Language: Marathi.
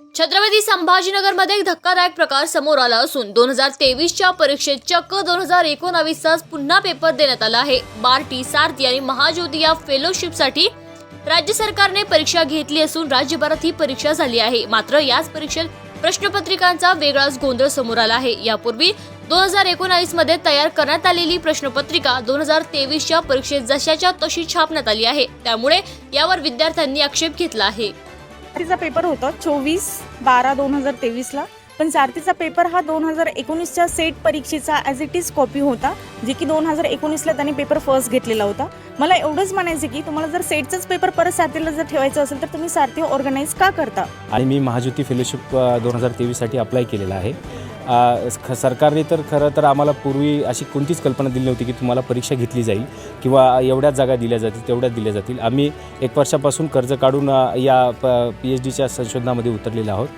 छत्रपती संभाजीनगरमध्ये एक धक्कादायक प्रकार समोर आला असून दोन हजार तेवीसच्या परीक्षेत चक्क दोन हजार एकोणावीसचाच पुन्हा पेपर देण्यात आला आहे. बार्टी सारथी आणि महाज्योती या फेलोशिपसाठी राज्य सरकारने परीक्षा घेतली असून राज्यभरात ही परीक्षा झाली आहे. मात्र याच परीक्षेत प्रश्नपत्रिकांचा वेगळाच गोंधळ समोर आला आहे. यापूर्वी दोन हजार एकोणावीसमध्ये तयार करण्यात आलेली प्रश्नपत्रिका दोन हजार तेवीसच्या परीक्षेत जशाच्या तशी छापण्यात आली आहे. त्यामुळे यावर विद्यार्थ्यांनी आक्षेप घेतला आहे. सारथीचा पेपर होता चोवीस बारा दोन हजार तेवीसला. पण सारथीचा पेपर हा दोन हजार एकोणीसच्या सेट परीक्षेचा ॲज इट इज कॉपी होता जे की दोन हजार एकोणीसला त्याने पेपर फर्स्ट घेतलेला होता. मला एवढंच म्हणायचं की तुम्हाला जर सेटचाच पेपर परत सारथीला जर ठेवायचं असेल तर तुम्ही सारथी ऑर्गनाईज का करता? आणि मी महाज्योती फेलोशिप दोन हजार तेवीससाठी अप्लाय केलेला आहे. सरकारने तर खरं तर आम्हाला पूर्वी अशी कोणतीच कल्पना दिली नव्हती की तुम्हाला परीक्षा घेतली जाईल किंवा एवढ्याच जागा दिल्या जातील तेवढ्याच दिल्या जातील. आम्ही एक वर्षापासून कर्ज काढून या या पी एच डीच्या संशोधनामध्ये उतरलेलो आहोत.